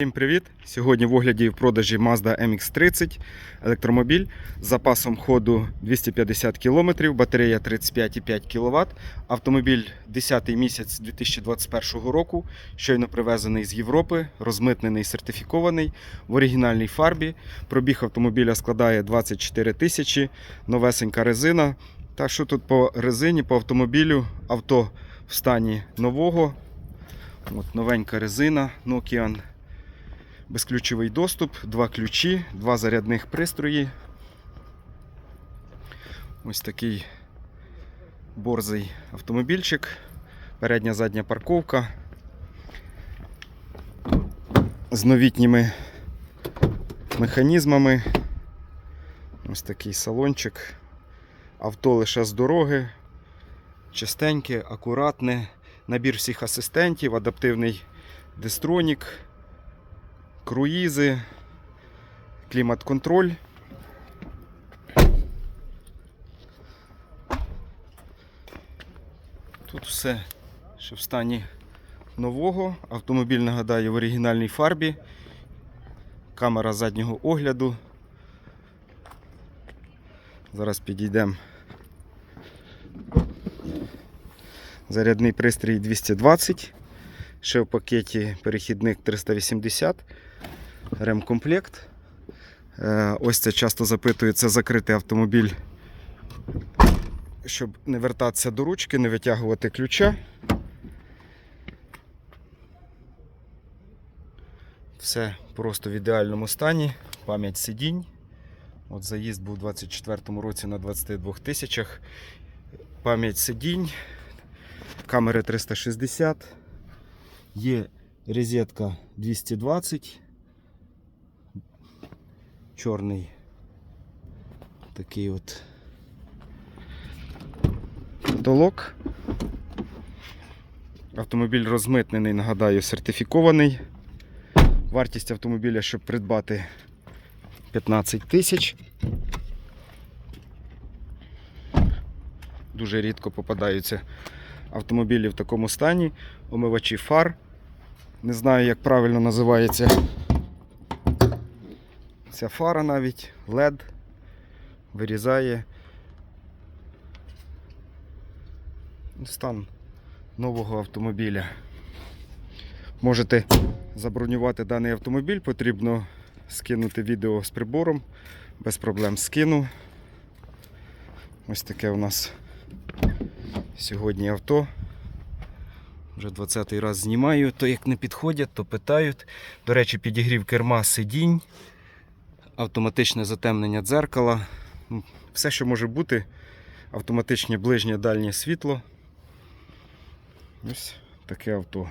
Всім привіт! Сьогодні в огляді в продажі Mazda MX-30 електромобіль з запасом ходу 250 км, батарея 35,5 кВт. Автомобіль 10 місяць 2021 року, щойно привезений з Європи, розмитнений, сертифікований в оригінальній фарбі. Пробіг автомобіля складає 24 тисячі, новесенька резина. Та що тут по резині, по автомобілю, авто в стані нового. От новенька резина Nokian безключовий доступ, два ключі, два зарядних пристрої. Ось такий борзий автомобільчик, передня задня парковка з новітніми механізмами. Ось такий салончик. Авто лише з дороги, чистеньке, акуратне, набір всіх асистентів, адаптивний дистронік круїзи, клімат-контроль. Тут все ще в стані нового. Автомобіль нагадаю в оригінальній фарбі. Камера заднього огляду. Зараз підійдемо. Зарядний пристрій 220. Ще в пакеті перехідник 380 ремкомплект. Е, Ось це часто запитується закритий автомобіль, щоб не вертатися до ручки, не витягувати ключа. Все просто в ідеальному стані. Пам'ять сидінь. От заїзд був у 24-му році на 22 тисячах. Пам'ять сидінь, камери 360. Є розетка 220. Чорний такий от потолок. Автомобіль розмитнений, нагадаю, сертифікований. Вартість автомобіля, щоб придбати 15 тисяч. Дуже рідко попадаються автомобілі в такому стані. Омивачі фар. Не знаю, як правильно називається ця фара навіть, LED вирізає стан нового автомобіля. Можете забронювати даний автомобіль, потрібно скинути відео з прибором, без проблем скину. Ось таке у нас сьогодні авто. Вже 20-й раз знімаю, то як не підходять, то питають. До речі, підігрів керма сидінь, автоматичне затемнення дзеркала. Все, що може бути, автоматичне ближнє дальнє світло. Ось таке авто.